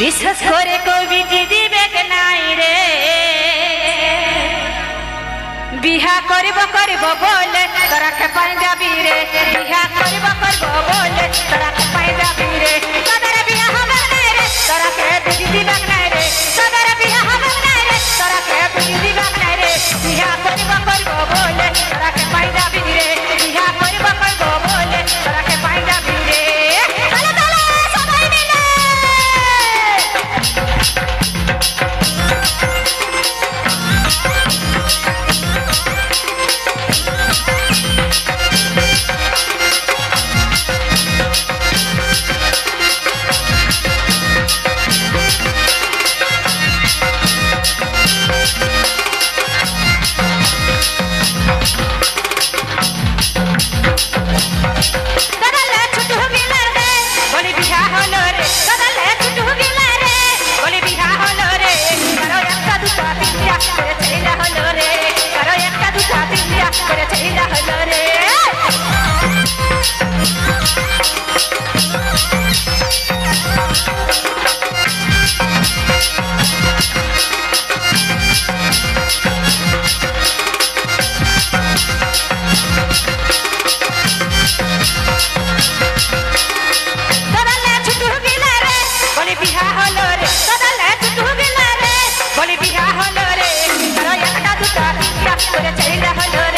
বিশ্বাস করে কবিটি দিবে নাই রে। বিহা করিব করিব বলে তোরা খেপাই যাবি রে। বিহা করিব করিব বলে তোরা খেপাই যাবি রে। তোদের বিহা হবে নাই রে তোরা কে বিধি দিবে নাই রে। তোদের বিহা হবে নাই রে তোরা কে বিধি দিবে নাই রে। বিহা করিব করে চাইলে হলো